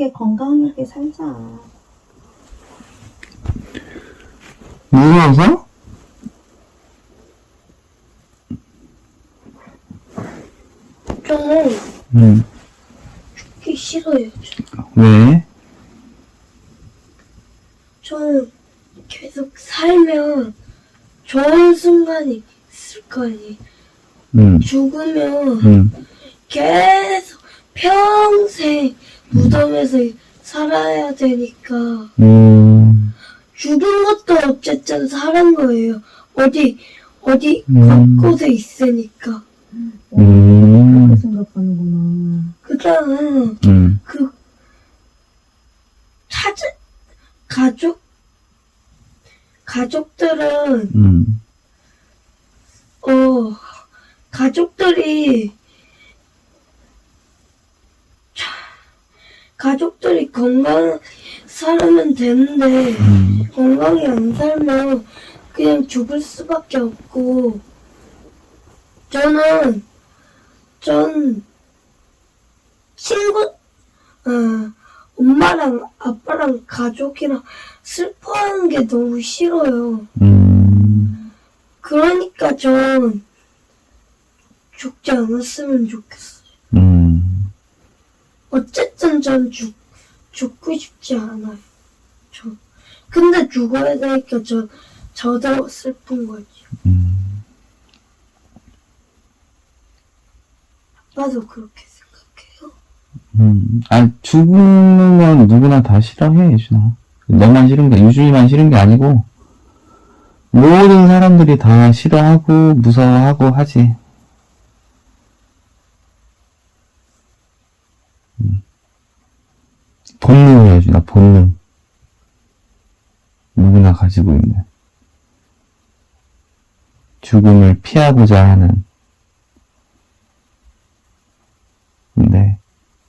행복하게 건강하게 살자. 무서워서? 저는 응. 죽기 싫어요. 왜? 저는 계속 살면 좋은 순간이 있을 거 아니에요. 응. 죽으면 응. 계속 평생 무덤에서 살아야 되니까 음. 죽은 것도 어쨌든 사는 거예요. 어디 어디 음. 곳곳에 있으니까. 음. 그렇게 생각하는구나. 그다음 응. 그 찾은 가족 가족들은 응. 어 가족들이 차- 가족들이 건강 살면 되는데 응. 건강히 안 살면 그냥 죽을 수밖에 없고 저는 전 친구 어, 엄마랑 아빠랑 가족이랑 슬퍼하는 게 너무 싫어요. 음. 그러니까 전 죽지 않았으면 좋겠어요. 음. 전 죽, 죽고 싶지 않아요. 저. 근데 죽어야 되니까 저, 저도 슬픈 거지. 음. 아빠도 그렇게 생각해요. 음. 아, 죽는 건 누구나 다 싫어해, 유준아. 너만 싫은 게, 유준이만 싫은 게 아니고, 모든 사람들이 다 싫어하고, 무서워하고 하지. 본능이야, 유준아, 본능. 누구나 가지고 있는. 죽음을 피하고자 하는. 근데,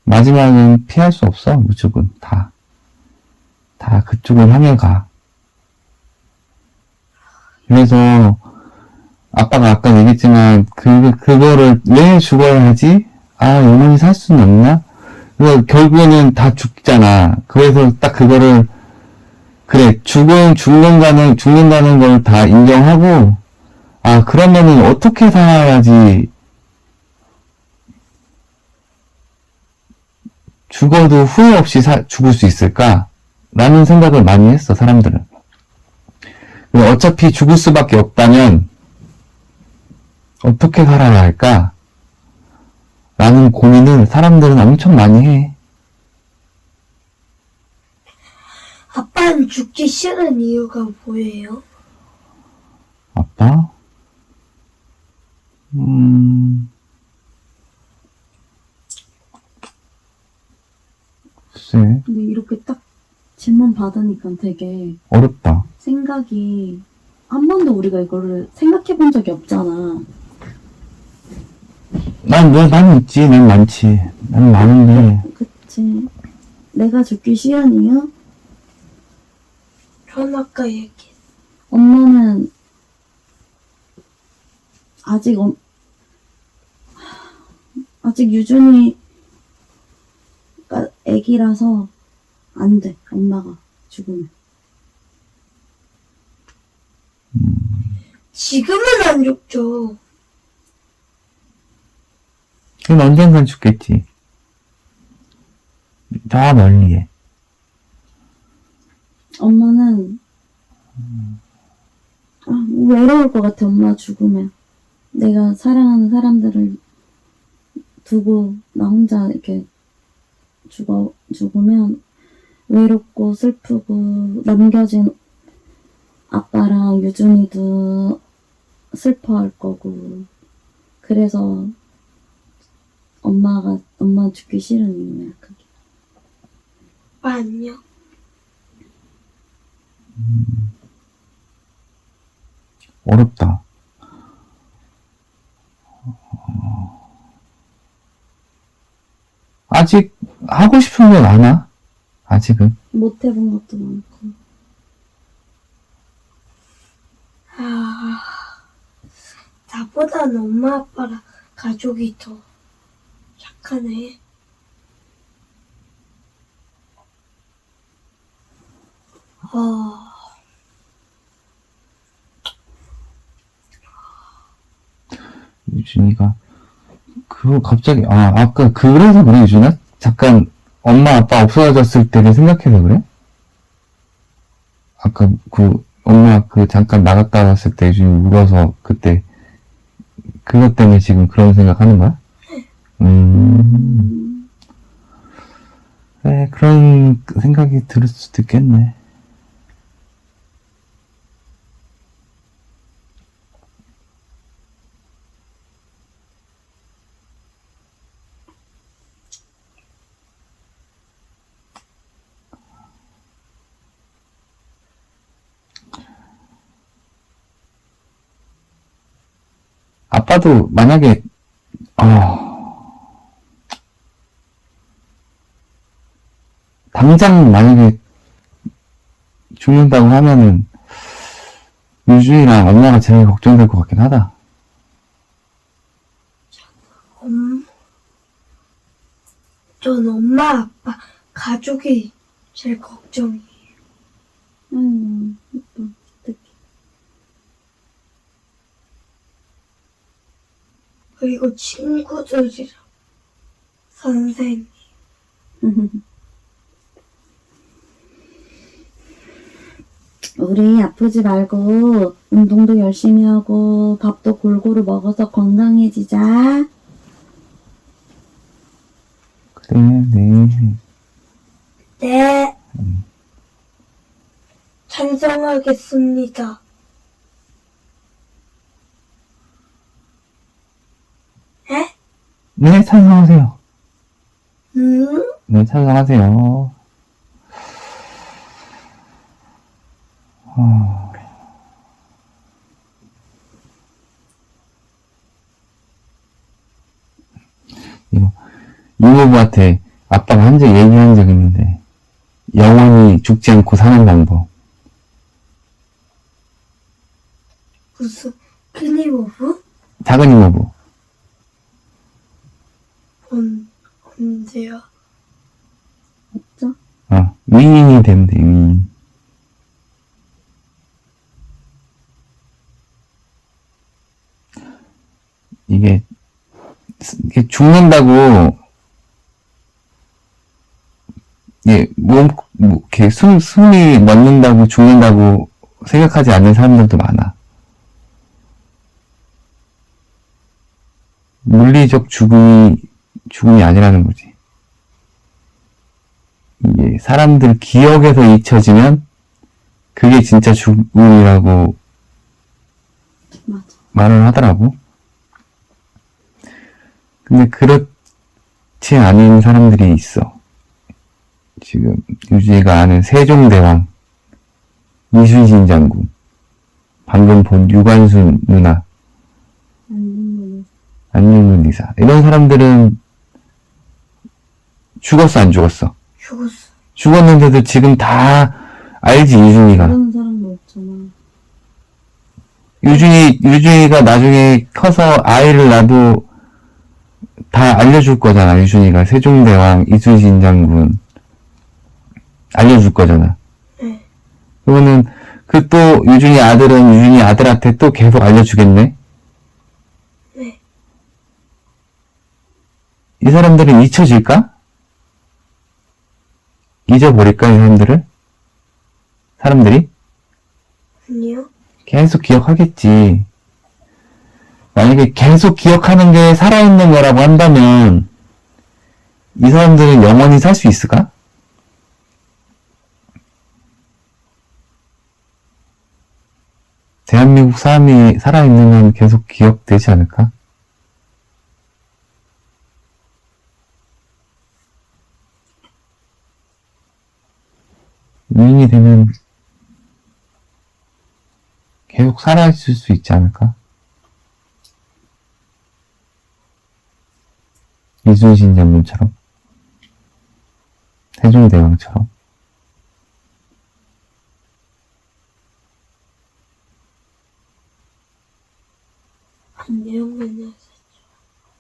마지막은 피할 수 없어, 무조건. 다. 다 그쪽을 향해 가. 그래서, 아빠가 아까 얘기했지만, 그, 그거를 왜 죽어야 하지? 아, 영원히 살 수는 없나? 그래서 결국에는 다 죽잖아. 그래서 딱 그거를, 그래, 죽은, 죽는다는, 죽는다는 걸 다 인정하고, 아, 그러면은 어떻게 살아야지 죽어도 후회 없이 사- 죽을 수 있을까? 라는 생각을 많이 했어, 사람들은. 어차피 죽을 수밖에 없다면, 어떻게 살아야 할까? 라는 고민을 사람들은 엄청 많이 해. 아빠는 죽기 싫은 이유가 뭐예요? 아빠? 음, 글쎄, 근데 이렇게 딱 질문 받으니까 되게 어렵다. 생각이 한 번도 우리가 이거를 생각해 본 적이 없잖아. 난, 왜, 난 있지, 난 많지. 난 많은데, 그치. 내가 죽기 이유? 전 아까 얘기 엄마는 아직 엄, 아직 유준이가 애기라서 안 돼. 엄마가 죽으면. 지금은 안 죽죠. 그건 언젠간 죽겠지. 다 멀리해. 엄마는 아, 외로울 것 같아. 엄마 죽으면 내가 사랑하는 사람들을 두고 나 혼자 이렇게 죽어 죽으면 외롭고 슬프고 남겨진 아빠랑 유준이도 슬퍼할 거고 그래서 엄마가 엄마 죽기 싫은 이유야 그게. 아빠 안녕. 어렵다. 아직 하고 싶은 게 많아. 아직은. 못 해본 것도 많고. 아, 나보다는 엄마 아빠랑 가족이 더 착하네. 아, 유준이가 그거 갑자기 아 아까 그래서 그래 유준아? 잠깐 엄마 아빠 없어졌을 때를 생각해서 그래? 아까 그 엄마 그 잠깐 나갔다 왔을 때 유준이 울어서 그때 그것 때문에 지금 그런 생각하는 거야? 음 그래 그런 생각이 들을 수도 있겠네. 아빠도 만약에 어, 당장 만약에 죽는다고 하면은 유준이랑 엄마가 제일 걱정될 것 같긴 하다. 엄, 전 엄마, 아빠, 가족이 제일 걱정이에요. 음, 예뻐. 어떡해. 그리고 친구들이랑 선생님. 우리 아프지 말고 운동도 열심히 하고 밥도 골고루 먹어서 건강해지자. 그래, 네. 네. 찬성하겠습니다. 에? 네, 찬성하세요. 음? 네, 찬성하세요. 어, 이거, 이모부한테 아빠가 한 적 얘기한 적 있는데, 영원히 죽지 않고 사는 방법. 무슨 큰 이모부? 작은 이모부. 언, 언제야? 없죠? 어, 위인이 돼, 위인. 이게, 이게 죽는다고, 예, 몸, 뭐, 이렇게 숨, 숨이 멎는다고 죽는다고 생각하지 않는 사람들도 많아. 물리적 죽음이, 죽음이 아니라는 거지. 이게 사람들 기억에서 잊혀지면 그게 진짜 죽음이라고 맞아. 말을 하더라고. 근데 그렇지 않은 사람들이 있어. 지금 유지가 아는 세종대왕, 이순신 장군, 방금 본 유관순 누나, 안윤근 이사 이런 사람들은 죽었어 안 죽었어? 죽었어. 죽었는데도 지금 다 알지 이순이가. 모르는 사람도 없잖아. 유준이, 유준이가 나중에 커서 아이를 낳아도 다 알려줄 거잖아, 유준이가. 세종대왕, 이순신 장군. 알려줄 거잖아. 네. 그러면은, 그 또, 유준이 아들은 유준이 아들한테 또 계속 알려주겠네? 네. 이 사람들은 잊혀질까? 잊어버릴까, 이 사람들을? 사람들이? 아니요. 계속 기억하겠지. 만약에 계속 기억하는 게 살아있는 거라고 한다면, 이 사람들은 영원히 살 수 있을까? 대한민국 사람이 살아있는 한 계속 기억되지 않을까? 유인이 되면 계속 살아있을 수 있지 않을까? 이순신 장군처럼? 세종대왕처럼? 맨날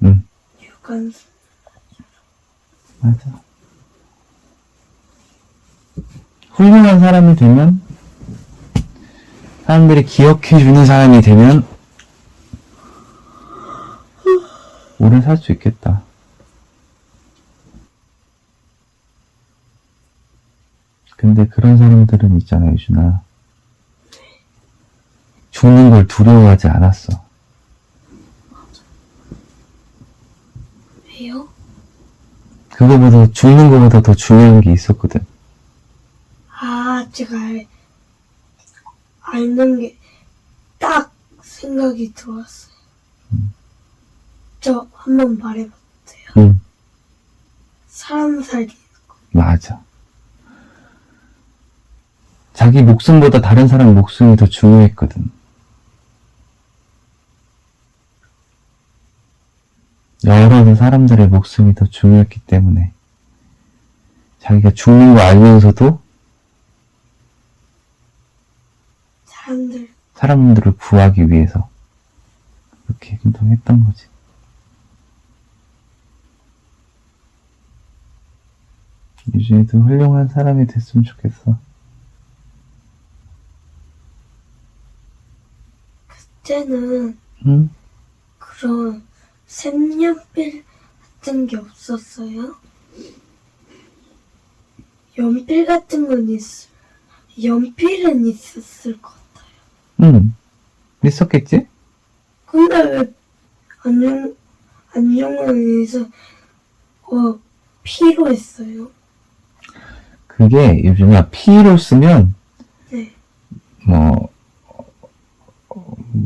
응. 유관수. 맞아. 훌륭한 사람이 되면 사람들이 기억해주는 사람이 되면 오래 살 수 있겠다. 근데 그런 사람들은 있잖아요, 유준아. 죽는 걸 두려워하지 않았어. 왜요? 그거보다, 죽는 거보다 더 중요한 게 있었거든. 아, 제가 알, 알는 게 딱 생각이 들어왔어요. 저 한 번 말해봤어요. 응, 사람 살기. 맞아. 자기 목숨보다 다른 사람 목숨이 더 중요했거든. 여러 사람들의 목숨이 더 중요했기 때문에 자기가 죽는 거 알면서도 사람들 사람들을 구하기 위해서 그렇게 행동했던 거지. 유진이도 훌륭한 사람이 됐으면 좋겠어. 그때는 응? 그런 색연필 같은 게 없었어요. 연필 같은 건 있, 연필은 있었을 것 같아요. 응. 있었겠지? 근데 왜 안녕 안녕원에서 어 필요했어요? 그게 요즘에 P로 쓰면 네. 뭐 어,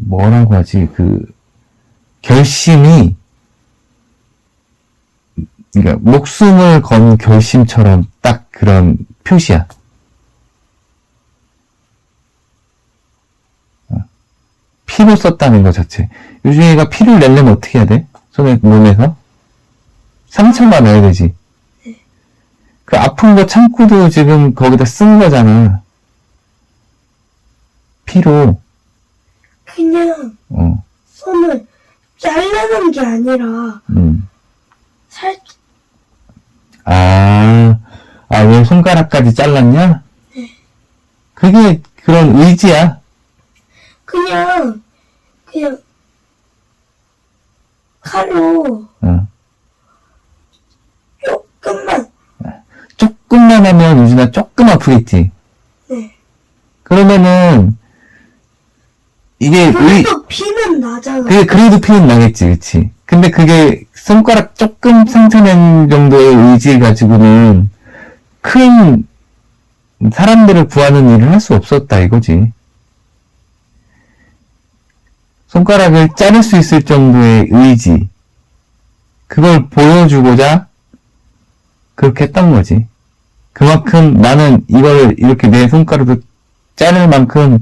뭐라고 하지 그 결심이 그러니까 목숨을 건 결심처럼 딱 그런 표시야. 어. 피로 썼다는 것 자체. 요즘에가 피를 내려면 어떻게 해야 돼? 손에 몸에서 상처가 나야 되지. 그 아픈 거 참고도 지금 거기다 쓴 거잖아. 피로, 그냥 어, 손을 자르는 게 아니라 음. 살 아, 아, 왜 손가락까지 잘랐냐? 그게 그런 의지야. 그냥 그냥 칼로 어. 조금만 조금만 하면 유진아 조금 아프겠지. 네. 그러면은, 이게 의, 그래도 피는 나잖아. 그게 그래도 피는 나겠지, 그치? 근데 그게 손가락 조금 상처낸 정도의 의지 가지고는 큰 사람들을 구하는 일을 할 수 없었다 이거지. 손가락을 자를 수 있을 정도의 의지. 그걸 보여주고자 그렇게 했던 거지. 그만큼 나는 이걸 이렇게 내 손가락으로 자를 만큼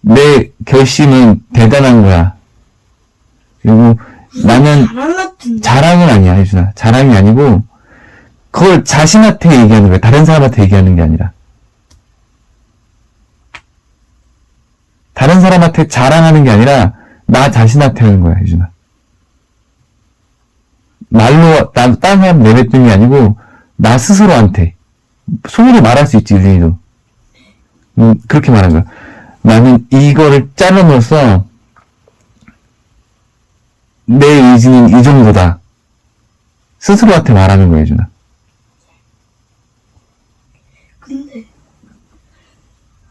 내 결심은 대단한 거야. 그리고 나는 자랑. 자랑은 아니야, 혜준아. 자랑이 아니고, 그걸 자신한테 얘기하는 거야. 다른 사람한테 얘기하는 게 아니라. 다른 사람한테 자랑하는 게 아니라, 나 자신한테 하는 거야, 혜준아. 말로, 나, 다른 사람 내뱉는 게 아니고, 나 스스로한테. 속으로 말할 수 있지, 유진이도. 음, 그렇게 말한 거야. 나는 이거를 자름으로써, 내 의지는 이 정도다. 스스로한테 말하는 거예요, 준아. 근데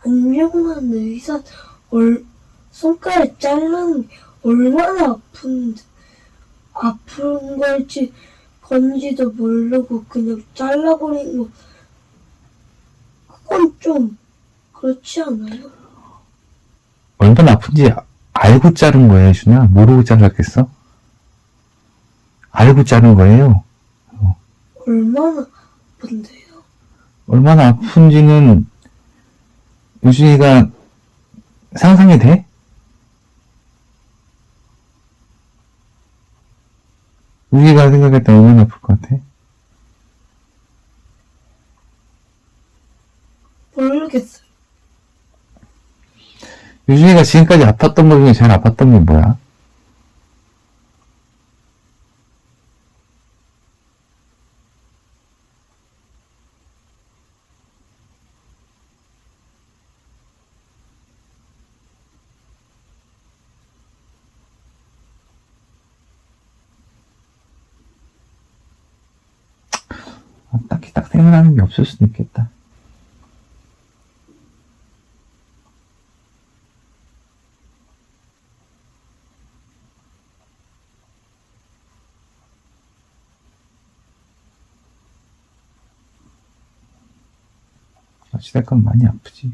안녕한 의사 얼 손가락 자르는 게 얼마나 아픈데 아픈 걸지 건지도 모르고 그냥 잘라버린 거 그건 좀 그렇지 않아요? 얼마나 아픈지 알고 자른 거예요, 준아. 모르고 잘랐겠어? 알고 자른 거예요. 얼마나 아픈데요? 얼마나 아픈지는 유진이가 상상이 돼? 우리가 생각할 때 얼마나 아플 것 같아? 모르겠어요. 유진이가 지금까지 아팠던 것 중에 제일 아팠던 게 뭐야? 딱히 딱 생각나는 게 없을 수도 있겠다. 어찌됐건 많이 아프지.